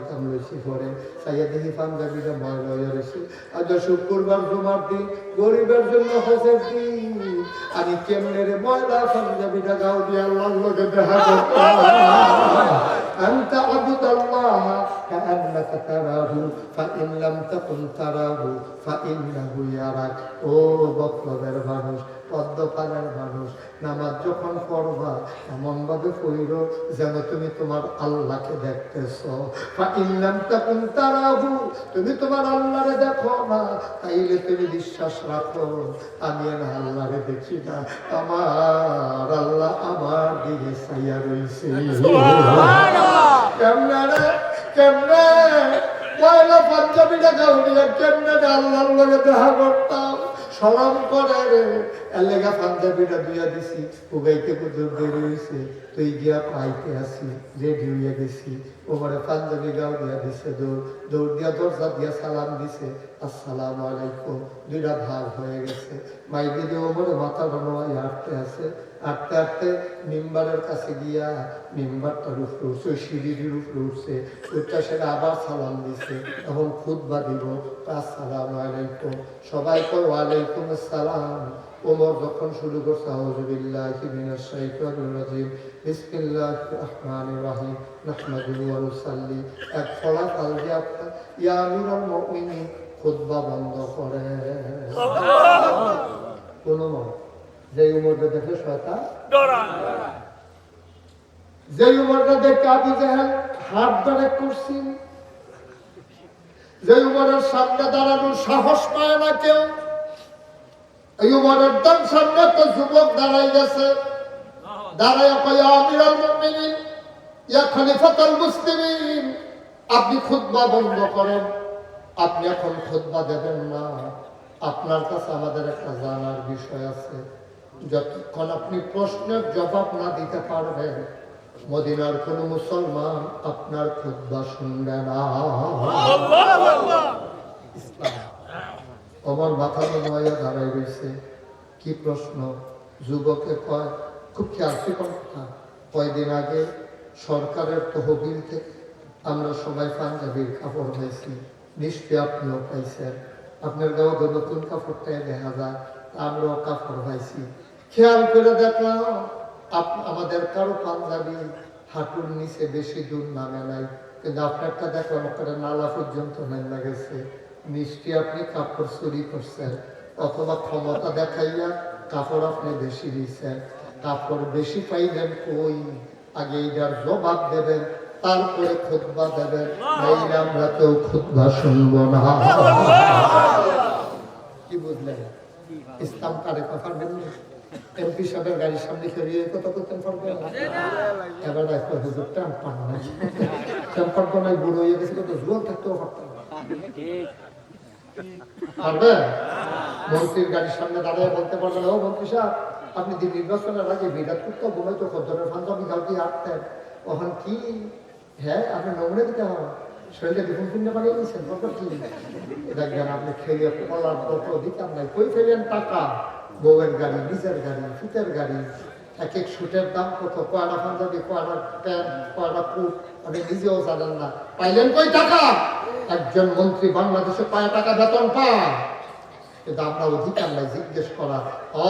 দিতাম লইছি পরে সাইয়া দেখি পাঞ্জাবিটা ময়লা হয়ে রয়েছে আজ শুক্রবার জমার দিন গরিবের জন্য হসের দিন আমি কেমনে রে ময়লা পাঞ্জাবিটা গাও দিয়ে আল্লাহর লোকে দেখা করতাম أنت عبد الله كأنك تراه فإن لم تكن تراه فإنه يراك ও বক্তব্যের মানুষ পদ্মপালের মানুষ, নামাজ যখন পড়বা এমন ভাবে পড়িল যেন তুমি তোমার আল্লাহকে দেখতেছ। তুমি তোমার আল্লাহরে দেখো না, তাইলে তুমি বিশ্বাস রাখো, আমি আর আল্লাহরে দেখি না। আমার আল্লাহ আমার দিকে সাইয়া রয়েছে কেমনে রে? কেমনে? পয়লা পাঞ্জাবিটা গাউনিয়া কেমনে রে আল্লাহর লগে দেখা করতাম? সরম করে রে। এলাকা পাঞ্জাবিটা দুইয়া দিছি, উগাইতে কুদুর দেরি হইছে। তুই গিয়া পাইতে আসি, রেডি হইয়া গেছি। ওপরে পাঞ্জাবি গাও দিয়া দিছে, দৌড়। দৌড় দিয়া দরজা দিয়া সালাম দিছে, আসসালাম আলাইকুম। দুইটা ভাগ হয়ে গেছে। মাইকে দিয়ে ওমরে মাথা বানোয়াই হাঁটতে আছে। হাঁটতে হাঁটতে মিম্বারের কাছে গিয়া মিম্বারটার উপরে উঠছে ওই সিঁড়ির উপরে উঠছে উঠটা সেটা আবার সালাম দিছে। এখন দিব আসসালাম আলাইকুম সবাই কয় ওয়ালাইকুম আসসালাম। ওমর যখন শুরু করছে আউযুবিল্লাহি মিনাশ শাইতানির রাজিম। বিসমিল্লাহির রহমানির রহিম। নাহমাদুহু ওয়া নুসাল্লি। এক ফলা কাল দিয়া ইয়া আমিরুল মুমিনিন খুতবা বন্ধ করে কোন যে উমরটা দেখে শয়তান যে উমরটা দেখে আবু জাহেল হাত ধরে করছি যে উমরের সামনে দাঁড়ানোর সাহস পায় না কেউ। এই উমরের দাম সামনে তো যুবক দাঁড়াই গেছে। দাঁড়ায় কয় আমিরাল মুমিনিন ইয়া খলিফাতুল মুসলিমিন আপনি খুতবা বন্ধ করেন। আপনি এখন খুতবা দেবেন না। আপনার কাছে আমাদের একটা জানার বিষয় আছে। যতক্ষণ আপনি প্রশ্নের জবাব না দিতে পারবেন, মদিনার কোন মুসলমান আপনার খুতবা শুনবে না। অমর মাথা নয়া দাঁড়াই রয়েছে। কি প্রশ্ন? যুবকে কয়, খুব খেয়াল কথা? কয়দিন আগে সরকারের তহবিল থেকে আমরা সবাই পাঞ্জাবির কাপড় পাইছি। নিশ্চয়ই আপনিও পাইছেন। আপনার গাঁও নতুন কাপড়টাই দেখা যায়। আমরাও কাপড় পাইছি। খেয়াল করে দেখলাম আমাদের কারও পাঞ্জাবি হাঁটুর নিচে বেশি দূর নামে নাই। কিন্তু আপনারটা দেখলাম ওখানে নালা পর্যন্ত নেমে গেছে। নিশ্চয়ই আপনি কাপড় চুরি করছেন অথবা ক্ষমতা দেখাইয়া কাপড় আপনি বেশি দিয়েছেন। কাপড় বেশি পাইলেন কই? আগে এইটার জবাব দেবেন তারপরে খুতবা দেবেন। নাইলে আমরা কেউ খুতবা শুনব না। কি বুঝলেন? ইসলাম কারে পারবেন না এমপি সাহেবের গাড়ির সামনে কত করতেন এবার হুজুর টান পান না টান পারতো না বুড়ো হয়ে গেছে থাকতেও পারতাম না। পারবেন মন্ত্রীর গাড়ির সামনে দাঁড়িয়ে বলতে ও মন্ত্রী সাহেব, আপনি দিন নির্বাচনের আগে বিরাট করতে বলে তো কদ্দরের পাঞ্জাবি গালতি হাঁটতেন। তখন কি? হ্যাঁ আপনি নমুনে দিতে হবে। শরীরে দেখুন কিনতে পারিয়ে দেখবেন আপনি খেলে কলার কত নাই কই ফেলেন টাকা? বউয়ের গাড়ি, নিজের গাড়ি, সুতের গাড়ি, এক এক সুটের দাম কত? কয়লা পাঞ্জাবি কয়লা প্যান্ট কয়লা কুট আপনি নিজেও জানেন না। পাইলেন কই টাকা? একজন মন্ত্রী বাংলাদেশে কয় টাকা বেতন পায়। কিন্তু আমরা অধিকার নাই, জিজ্ঞেস করা।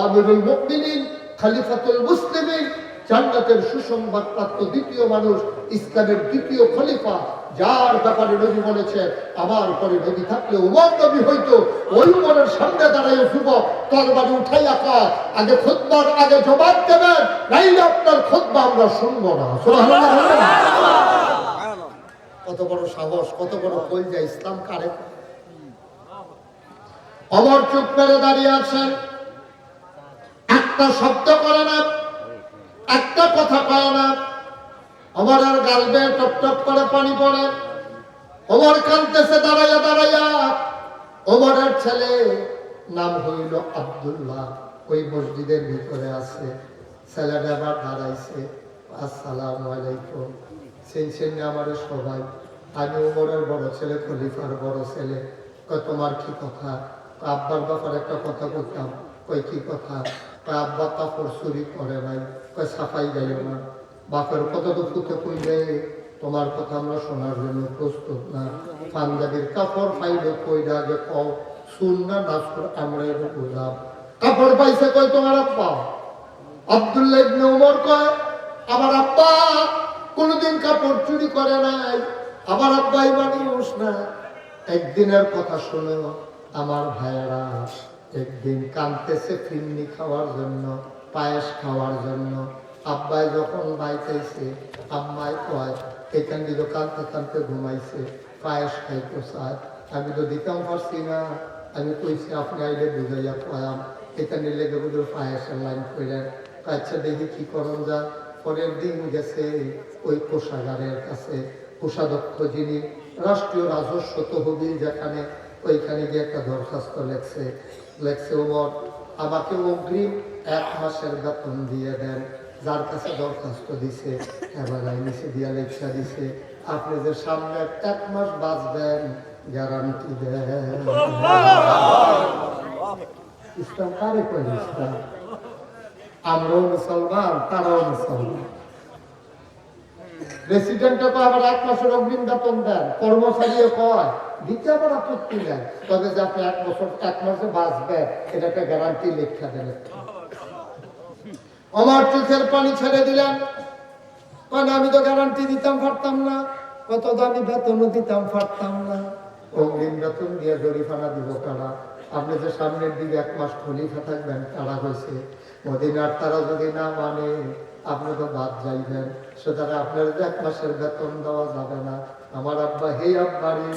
আমিরুল মুমিনিন, খলিফাতুল মুসলিমিন জান্নাতের সুসংবাদ প্রাপ্ত দ্বিতীয় মানুষ, ইসলামের দ্বিতীয় খলিফা, যার ব্যাপারে নবী বলেছে, আমার পরে নবী থাকলে উমর নবী হইতো। ওই উমরের সামনে দাঁড়ায় যুবক তরবারি উঠাইয়া কয়, আগে খুতবার, আগে জবাব দেবেন, নাইলে আপনার খুতবা আমরা শুনব না। কত বড় সাহস, কত বড় কলজা ইসলাম কারে? অমর চুপ করে দাঁড়িয়ে আছেন একটা শব্দ করে না। একটা কথা কয় না। অমরের গাল বেয়ে টপ টপ করে পানি পড়ে। অমর কানতেছে দাঁড়াইয়া দাঁড়াইয়া। ওমরের ছেলে নাম হইল আব্দুল্লাহ। ওই মসজিদের ভিতরে আছে। ছেলেটা আবার দাঁড়াইছে। আসসালামু আলাইকুম। সেই সেই আমাদের সবাই। আমি উমরের বড় ছেলে, খলিফার বড় ছেলে। তোমার কি কথা? আব্বার ব্যাপারে একটা কথা বলতাম। ওই কি কথা? আব্বা কাপড় চুরি করে নাই। কয়, সাফাই যাইও না বাপের কত তো ফুটে তোমার কথা আমরা শোনার জন্য প্রস্তুত না। পাঞ্জাবির কাপড় পাইলে আগে কও, শুন না নাচপুর আমরা এটা বুঝলাম কাপড় পাইছে তোমার আব্বা? ইবনে কয়, আমার আব্বা কোনোদিন কাপড় চুরি করে নাই। আমার আব্বা মানুষ না। একদিনের কথা শুনে আমার ভাইয়েরা একদিন কানতেছে ফিরনি খাওয়ার জন্য, পায়েস খাওয়ার জন্য। আব্বাই যখন বাইতেছে, আম্মাই কয়, এখান দিল কানতে কানতে ঘুমাইছে, পায়েস খাইতে চায়। আমি তো দিতাম পারছি না। আমি কইছি, আপনি আইলে বুঝাইয়া কয়াম। এখানে লেগে বুঝে পায়েসের লাইন কইলেন আচ্ছা দেখি কি করণ যা পরের দিন গেছে ওই কোষাগারের কাছে। কোষাধ্যক্ষ যিনি রাষ্ট্রীয় রাজস্ব তহবিল যেখানে, ওইখানে গিয়ে একটা দরখাস্ত লেখছে। লেখছে ওমর, আমাকে অগ্রিম এক মাসের বেতন দিয়ে দেন, যার কাছে দরখাস্ত দিছে, এবার নিচে দিয়া দিছে, আপনি যে সামনে এক মাস বাঁচবেন গ্যারান্টি দেন। ইসলাম কারে কয় ইসলাম? আমরাও মুসলমান, তারাও মুসলমান। প্রেসিডেন্টে তো আবার এক মাসের অগ্রিম বেতন দেন, কর্মচারীও কয় দিতে আবার আপত্তি দেন তবে যে এক বছর, এক মাসে বাঁচবে এটা একটা গ্যারান্টি লেখা দেন। আমার চোখের পানি ছেড়ে দিলেন। কারণ আমি তো গ্যারান্টি দিতাম, পারতাম না। কত দামি বেতনও দিতাম, পারতাম না। অগ্রিম বেতন দিয়ে জরিফানা দিব তারা আপনি যে সামনের দিকে এক মাস খলিফা থাকবেন তারা হয়েছে? মদিনার তারা যদি না মানে আপনি তো বাদ যাইবেন। সুতরাং আপনার এক মাসের বেতন দেওয়া যাবে না। আমার আব্বা, হে আব্বারি।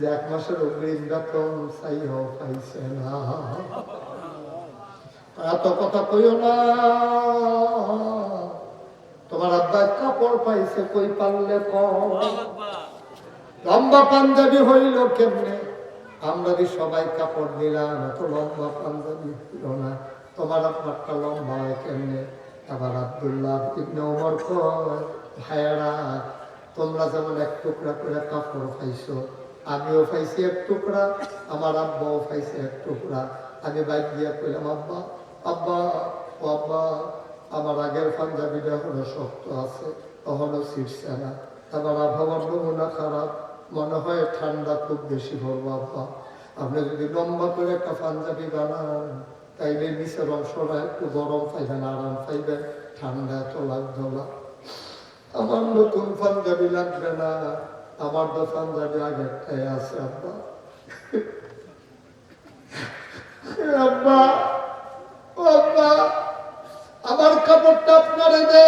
যে এক মাসের অগ্রিম বেতন পাইছে না। এত কথা কইও না। তোমার আব্বা কাপড় পাইছে, কই পারলে কম লম্বা পাঞ্জাবি হইল কেমনে? আমরা যে সবাই কাপড় দিলাম এত লম্বা পাঞ্জাবি হইল না। তোমার আব্বারটা লম্বা হয় কেমনে? আবার আবদুল্লাহ ইবনে ওমর ভাইয়ারা, তোমরা যেমন এক টুকরা করে কাপড় পাইছো আমিও পাইছি এক টুকরা, আমার আব্বাও পাইছে এক টুকরা। আমি বাইক দিয়ে কইলাম, আব্বা আব্বা, ও আব্বা, আমার আগের পাঞ্জাবিটা এখনও শক্ত আছে তখনও ছিটছে না। আবার আবহাওয়ার নমুনা খারাপ, মনে হয় ঠান্ডা খুব বেশি পড়ব, আব্বা। আপনি যদি লম্বা করে একটা পাঞ্জাবি বানান, তাইলে নিচের অংশটা একটু গরম পাইবেন, আরাম পাইবেন, ঠান্ডা এত লাগতো না। আমার নতুন পাঞ্জাবি লাগবে না। আমার তো পাঞ্জাবি আগেরটাই আছে আব্বা। আব্বা আব্বা, আমার কাপড়টা আপনারে দে।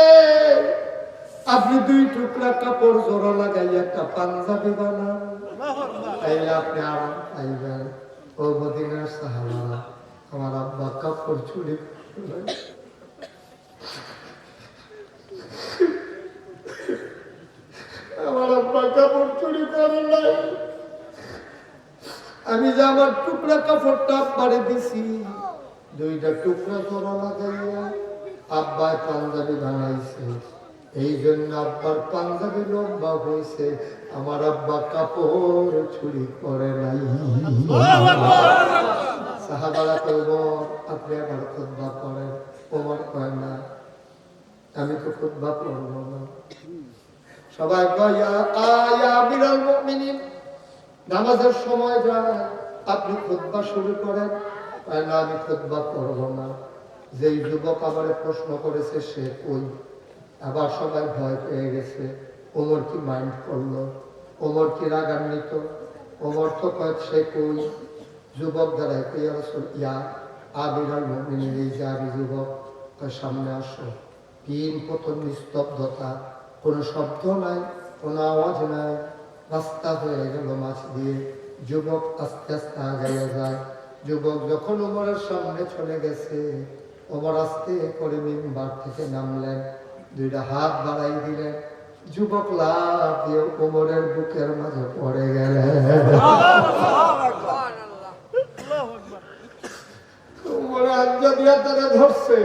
আপনি দুই টুকরা কাপড় জোড়া লাগাই একটা পাঞ্জাবি বানান। আমার আব্বা কাপড় চুরি আমার আব্বা কাপড় চুরি করে নাই। আমি যে আমার টুকরা কাপড়টা আব্বারে দিছি, দুইটা টুকরা জোড়া লাগাইয়া আব্বায় পাঞ্জাবি বানাইছে, এই জন্য আব্বার পাঞ্জাবি লম্বা হয়েছে আমার আব্বা কাপড় চুরি করে নাই। সাহাবারা কইব আপনি আবার খুদ্া করেন। ওমর কয়, না, আমি তো খুদ্া পড়ব না। সবাই কয়, "ইয়া- আয়া বিরল মুমিনিন। নামাজের সময় যায় আপনি খুদ্া শুরু করেন, কয়, না, আমি খুদ্া পড়ব না। যেই যুবক আবার প্রশ্ন করেছে, সে ওই আবার সবাই ভয় পেয়ে গেছে, ওমর কি মাইন্ড করল? ওমর কি রাগান্বিত? ওমর তো কয়, সে কই? যুবক দ্বারা ইয়া আবিরাল মুমিনের এই যে আবি যুবক সামনে আসো। তিন প্রথম নিস্তব্ধতা। কোনো শব্দ নাই, কোনো আওয়াজ নাই। রাস্তা হয়ে গেল মাছ দিয়ে। যুবক আস্তে আস্তে আগাইয়া যায়। যুবক যখন ওমরের সামনে চলে গেছে ওমর আস্তে করে মিম্বার থেকে নামলেন। দুইটা হাত বাড়াই দিলেন। যুবক লাভ দিয়ে ওমরের বুকের মাঝে পড়ে গেলেন। ওমর তারা ধরছে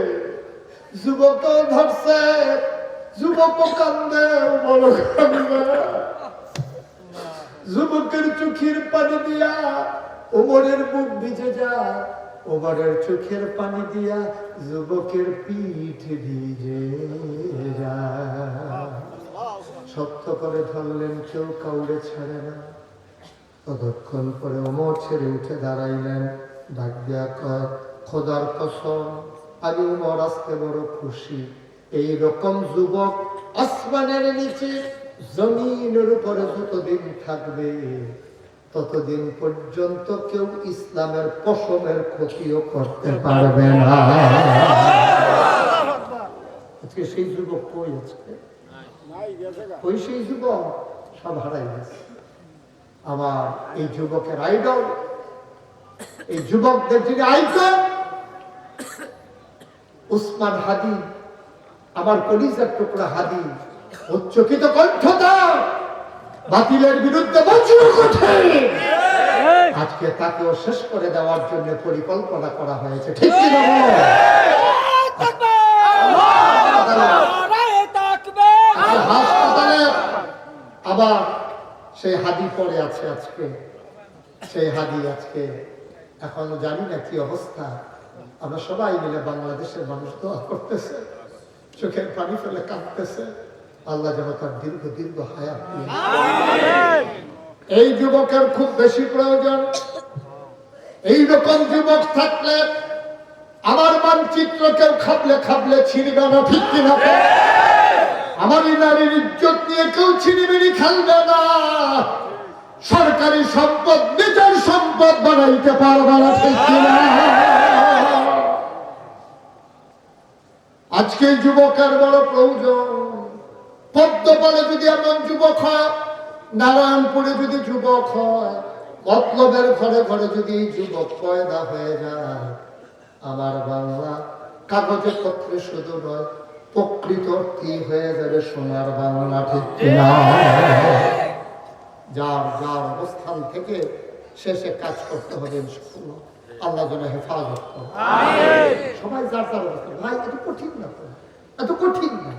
যুবক ধরছে। ওমর যুবকের চোখের পানি দিয়া ওমরের বুক ভিজে যায়। ওমরের চোখের পানি দিয়া যুবকের পিঠ ভিজে যায়। শক্ত করে ধরলেন, কেউ কাউরে ছেড়ে না। ততক্ষণ পরে অমর ছেড়ে উঠে দাঁড়াইলেন। ডাক দিয়া কয়, খোদার কসম, আমি আজকে বড় খুশি। এই রকম যুবক আসমানের নিচে জমিনের উপরে যতদিন থাকবে, ততদিন পর্যন্ত কেউ ইসলামের পশমের ক্ষতিও করতে পারবে না। আজকে সেই যুবক কই আজকে ওই সেই যুবক সব হারাই গেছে। আমার এই যুবকের আইডল এই যুবকদের যিনি আইকন, উসমান হাদি আমার কলিজার টুকরা হাদি উচ্চকিত কণ্ঠতা বাতিলের বিরুদ্ধে আজকে তাকেও শেষ করে দেওয়ার জন্য পরিকল্পনা করা হয়েছে। ঠিক কি হাসপাতালে আবার সেই হাদি পড়ে আছে আজকে। সেই হাদি আজকে। এখনও জানি না কি অবস্থা। আমরা সবাই মিলে বাংলাদেশের মানুষ দোয়া করতেছে। চোখের পানি ফেলে কাঁদতেছে। আল্লাহ যেন তার দীর্ঘ দীর্ঘ হায়াত এই যুবকের খুব বেশি প্রয়োজন। এই রকম যুবক থাকলে আমার মানচিত্র কেউ খাবলে খাবলে ছিঁড়বে না ঠিক কিনা? আমার এই নারীর ইজ্জত নিয়ে কেউ ছিনিমিনি খেলবে না। সরকারি সম্পদ নিজের সম্পদ বানাইতে পারবে না ঠিক কিনা? আজকে যুবকের বড় প্রয়োজন। পদ্মপালে যদি এমন যুবক হয়, নারায়ণপুরে যদি যুবক হয়, মতলবের ঘরে ঘরে যদি যুবক পয়দা হয়ে যায়, আমার বাংলা কাগজে পত্রে শুধু নয়, প্রকৃত কি হয়ে যাবে সোনার বাংলা, ঠিক যার যার অবস্থান থেকে শেষে কাজ করতে হবে। আল্লাহ যেন হেফাজত করে। এত কঠিন না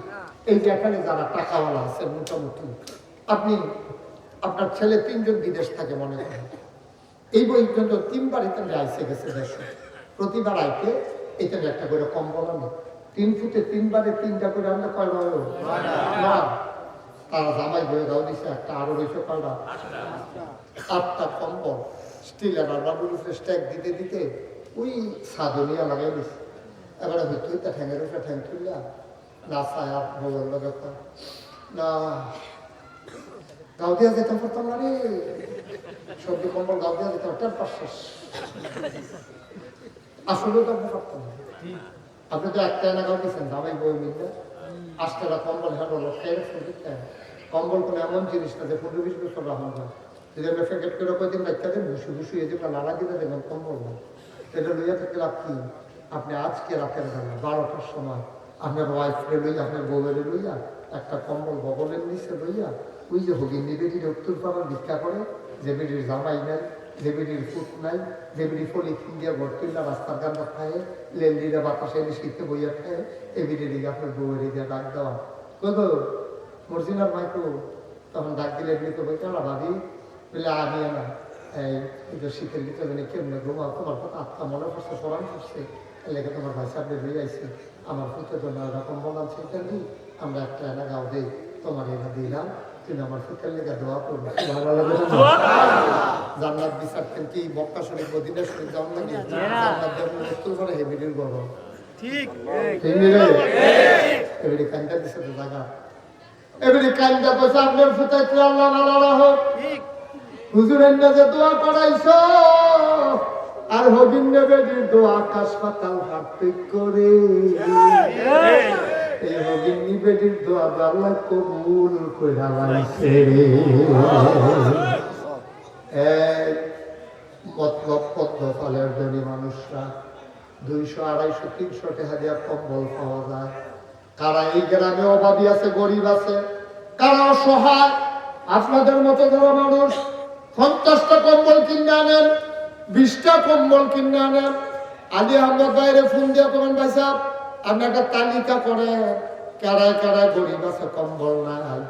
এই যে এখানে যারা টাকাওয়ালা মোটামুটি, আপনি, আপনার ছেলে তিনজন বিদেশ থাকে মনে করেন। এই তিনবার এখানে আইসে গেছে দেশে। প্রতিবার এখানে একটা করে তিন ফুটে তিনবারে তিনটা করে আনলে কয় নয় তারা জামাই দাও দিছে, একটা আরও রয়েছে কয়টা? আটটা কম্বল। স্টিলের বাবুর উপরে স্ট্যাক দিতে দিতে ওই সাধনিয়া লাগাই দিছে। এবারে হইতে হইতে ঠ্যাঙের উপরে ঠ্যাং তুললা না বলার লগে কয়, না গাও দিয়া যেতাম পারতাম না রে সবজি কম্বল গাও দিয়া যেতাম টেম্পার শেষ আসলেও তো পারতাম না আপনি তো একটা এনে গাও দিয়েছেন দামাই বই মিললে আজকেরা কম্বল হ্যাঁ বলো খেয়ে ফুটিতে কম্বল কোনো এমন জিনিস না যে পনেরো বিশ বছর রাখুন না যদি আমরা প্যাকেট করে কদিন বাচ্চা দেন ভুসু ভুসু এই যেগুলো নাড়া দিলে দেখবেন কম্বল না এটা লইয়া থেকে লাভ কি আপনি আজকে রাতের বেলা বারোটার সময় আপনার ওয়াইফরে লইয়া, আপনার বউয়ের লইয়া, একটা কম্বল বগলের নিচে লইয়া, ওই যে হগিন নিবেদির উত্তর পাড়ার ভিক্ষা করে যে জামাই নাই যে বেডির ফুট নাই যে বেডি ফলি ফিঙ্গিয়া ভর্তি না রাস্তার গান্দা খায় লেন্ডিরা বাতাসে এনে বইয়া খায় এই বেডির দিকে আপনার বউয়ের দিকে ডাক দেওয়া। কত মর্জিনার মাইকো? তখন ডাক দিলে এমনি তো বলতে না ভাবি বলে, আমি না এই শীতের ভিতরে মানে কেমনে ঘুমাও? তোমার কথা আত্মা মনে করছে স্মরণ করছে লেগে তোমার ভাই সাহেব বেরিয়ে আইছে। আমার ফুটে তো নয় রকম বললাম সেটা নেই আমরা একটা এনে গাও দেই তোমার এনে দিলাম। তুমি আমার ফুটের লেগে দোয়া করবে ভালো লাগে না? জান্নাত বিচারতেন কি মক্কা শরীফ মদিনা শরীফ যাওয়ার লাগে জান্নাত। দেব মৃত্যুর পরে হেবিডির গরম ঠিক ঠিক। নিলে এবারে কান্দা দিছে তো জায়গা। এবারে কান্দা পয়সা আপনার ফুটাইতে আল্লাহ হোক হুজুরের দোয়া করাইছো। আর হবিন নবেদির দোয়া আকাশ পাতাল পার্থক্য করে। এই নিবেদির কবুল কইরা মতলব পদ্ম ফলের ধনী মানুষরা দুইশো, আড়াইশো, তিনশো দিয়া কম্বল পাওয়া যায়। কারা এই গ্রামে অভাবী আছে, গরিব আছে? কারা অসহায়? আপনাদের মতো যারা মানুষ, পঞ্চাশটা কম্বল কিনে আনেন বিশটা কম্বল কিনে আনেন আলী আহমদ বাইরে ফোন দিয়া তোমার ভাই সাহেব আপনি একটা তালিকা করে কারায় কারায় গরিব আছে, কম্বল নাই।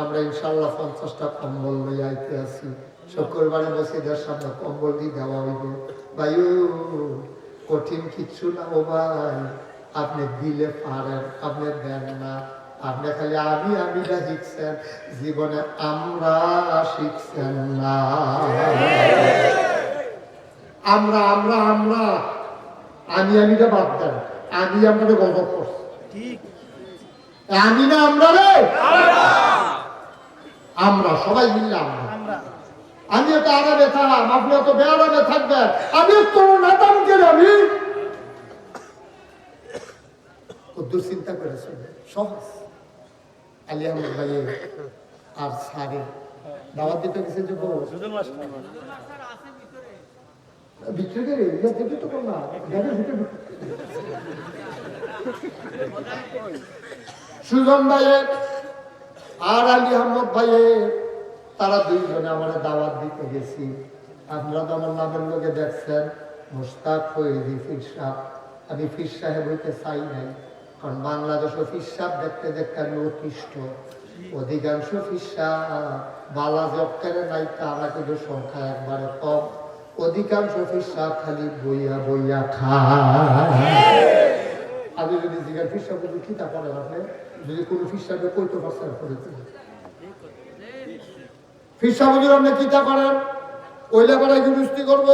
আমরা ইনশাল্লাহ পঞ্চাশটা কম্বল লই আইতে আছি। শুক্রবারে মসজিদের সামনে কম্বল দিয়ে দেওয়া হইব। ভাইও, কঠিন কিচ্ছু না ও ভাই। আপনি দিলে পারেন, আপনি দেন না। আপনি খালি আমি আমিটা শিখছেন। জীবনে আমরা শিখছেন না। আমরা আমরা আমরা। আমি আমিটা বাদ দেন। আমি আপনাকে গজব করছি। আমি না আমরা রে? আমরা। সবাই মিললে আমরা। আমি তো আরামে থাকলাম আপনি তো বেআরামে থাকবেন। আমি তো নাতামকে আমি? কদ্দুর চিন্তা করেছেন? সহজ আলী আহমদ ভাই আর সারে দাওয়াত দিতে গেছে যে বড় বিক্রি করে ইয়া দেখি তো না। গাড়ি ঢুকে সুজন ভাইয়ের আর আলী আহমদ ভাইয়ের, তারা দুইজনে আমার দাওয়াত দিতে গেছি। আপনারা তো আমার নামের লোকে দেখছেন মুস্তাক ফির সাহ। আমি ফির সাহেব হইতে চাই নাই, কারণ বাংলাদেশও ফির সাহ দেখতে দেখতে আমি অতিষ্ঠ। অধিকাংশ ফির সাহ বালা জব করে নাই, তারা কিন্তু সংখ্যা একবারে কম। অধিকাংশ ফির সাহ খালি বইয়া বইয়া খায়। আমি যদি জিজ্ঞাসা ফির সাহ বলি কি তা করেন আপনি যদি কোনো ফির সাহেবে কইতে পারছেন করেছেন ফিরসা মজুর আপনি চিন্তা করেন ওইলে বেড়ায় গৃহস্থী করব,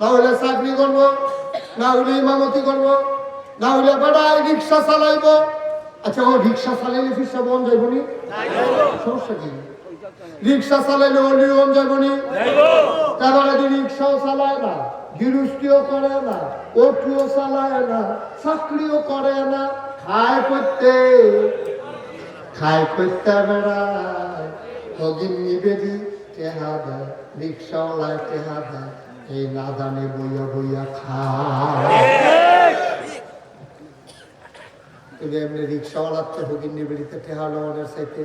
না হইলে চাকরি করব, না হইলে ইমামতি করব, না হইলে বেড়ায় রিক্সা চালাইবো। আচ্ছা ও রিক্সা চালাইলে ফিরসা বন যাইব নি? সমস্যা কি? রিক্সা চালাইলে ও নিয়ম যাইব নি তারপরে যদি রিক্সাও চালায় না গৃহস্থীও করে না অটোও চালায় না চাকরিও করে না খায় করতে খায় করতে বেড়ায়। হগিন নিবেদি টেহা দেয় রিক্সাওয়ালায় টেহা দেয় এই না জানে বইয়া বইয়া খায়। এমনি রিক্সাওয়ালার তো হগিন নিবেদিতে টেহা লওয়ানের চাইতে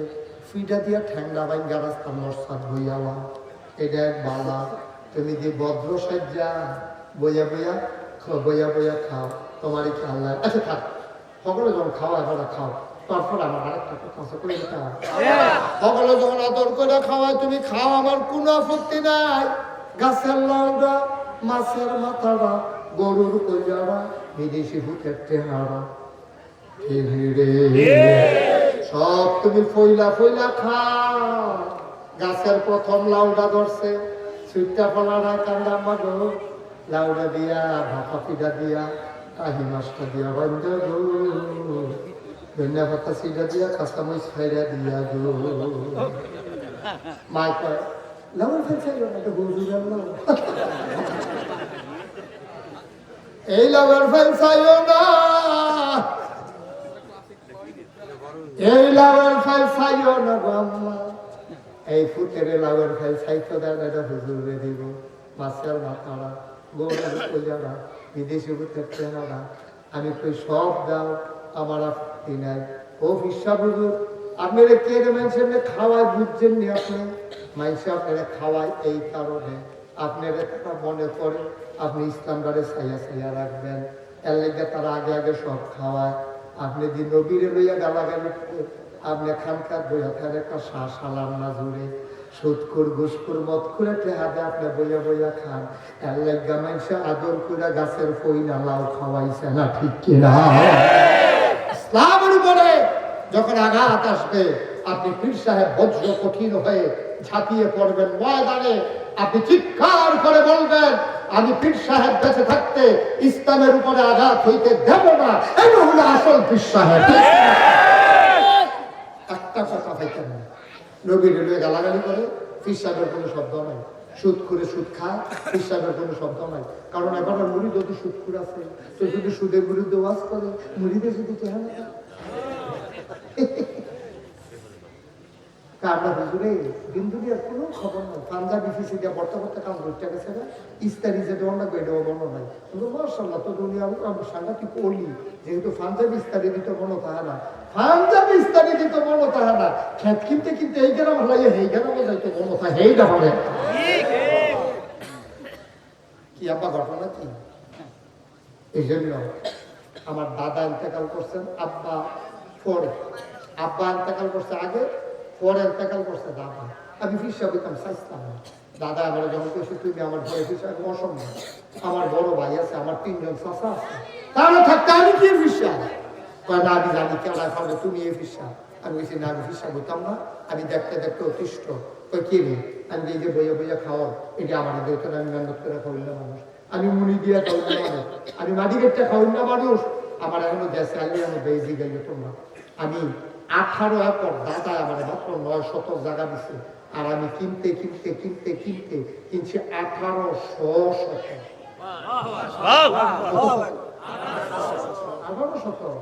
ফিটা দিয়া ঠ্যাংরা বাইঙ্গা রাস্তা মরসাদ বইয়াওয়া এটা এক বালা। তুমি যে ভদ্র সজ্জা, বইয়া বইয়া বইয়া বইয়া খাও, তোমারই কি আল্লাহ? আচ্ছা থাক, সকলে যখন খাওয়া এবার খাও। তারপর সকলে যখন আদর করে তুমি খাও, আমার কোনো নাই। গাছের মাছের গরুর বিদেশি ভূতের টেহারা সব তুমি ফইলা ফইলা খাও। গাছের প্রথম লাউডা ধরছে। সুইটটা ফলানা কান্দা মাগো। লাউডা দিয়া, ভাপা পিঠা দিয়া, কাহি মাছটা দিয়া বান্ধ গো। ধনিয়া পাতা সিটা দিয়া, কাঁচামরিচ খাইরা দিয়া গো। মা কয় লাউড ফেলছে না তো গরু লাউ এই লাউয়ের ফেল চাইও না। এই লাউয়ের ফেল চাইও না গো আম্মা। এই ফুটের লাউয়ের ফেল চাইতো দেন এটা হুজুরে দিব। মাছের মাথারা গৌরের কইয়ারা, বিদেশি ভূতের চেহারা। আমি কই, সব দাও, আমার আপত্তি নাই। ও ফিসা হুজুর, আপনারা কে রে মানুষের খাওয়ায় বুঝছেন নি আপনি? মানুষে আপনারা খাওয়ায় এই কারণে। আপনারা তারা মনে করে আপনি ইসলামটারে ছাইয়া ছাইয়া রাখবেন। এর লেগে তারা আগে আগে সব খাওয়ায়। আপনি যে নবীরে লইয়া গালাগালি আপনি খানকার বইয়া থাকেন একটা শ্বাস সালাম না জুড়ে সুৎকুর ঘুসকুর মত করে টেহাতে আপনি বইয়া বইয়া খান। লেগা মানুষে আদর করে গাছের ফই না লাউ খাওয়াইছে না ঠিক কিনা? ইসলামের উপরে যখন আঘাত আসবে, আপনি পীর সাহেব বজ্র কঠিন হয়ে ঝাঁপিয়ে পড়বেন ময়দানে। আপনি চিৎকার করে বলবেন আমি পীর সাহেব বেঁচে থাকতে ইসলামের উপরে আঘাত হইতে দেব না এটা হলো আসল পীর সাহেব। একটা কথা পাইতেন না নবীর লয়ে গালাগালি করে, পীর সাহেবের কোনো শব্দ নাই। সুদ করে সুদ খায় পীর সাহেবের কোনো শব্দ নাই। কারণ এখন মুড়ি যদি সুদ করে আছে তো যদি সুদের বিরুদ্ধে ওয়াজ করে, মুড়িদের যদি চেহারা। আমরা হুজুরে বিন্দুরি আর কোনো খবর বর্তা বর্তা কাম করতে গেছে না, ইস্তারি যে দোকানটা গো এটাও বন্ধ নাই। কিন্তু তো আমরা সাংঘাতিক যেহেতু পাঞ্জাবি ইস্তারি দিতে মনে থাকে না। ইস্তারি দিতে মনে থাকে না। খেত কিনতে কিনতে এই গ্রাম হলাই এই গ্রামে যাইতে থাকে এইটা বলে। কি আব্বা, ঘটনা কি? এই জন্য আমার দাদা ইন্তেকাল করছেন, আব্বা পরে। আব্বা ইন্তেকাল করছে আগে পরে ইন্তেকাল করছে দাদা, আমি ফিসা দিতাম চাইতাম দাদা আমার যখন কইছে তুমি আমার ঘরে ফিসা অসম্ভব। আমার বড় ভাই আছে, আমার তিনজন চাষা আছে। তাহলে থাকতে আমি কি ফিসা না, আমি জানি কেমন পারবে তুমি এ ফিসা আমি বলছি, না, আমি ফিসা বলতাম না। আমি দেখতে দেখতে অতিষ্ঠ। কয়, কে রে? আমি এই যে বইয়া বইয়া খাওয়ার এটা আমার দেখতে আমি মেহনত করে খাওয়াই না মানুষ। আমি মুড়ি দিয়ে খাওয়াই না মানুষ। আমি মাটি কেটে খাওয়াই না মানুষ। আমার এখনও দেশে আলি আমি বেজি গেল তোমরা। আমি আঠারো একর দাদা মানে মাত্র নয় শতক জায়গা দিছে। আর আমি কিনতে কিনতে কিনতে কিনতে কিনছি আঠারো শত আঠারো শতক।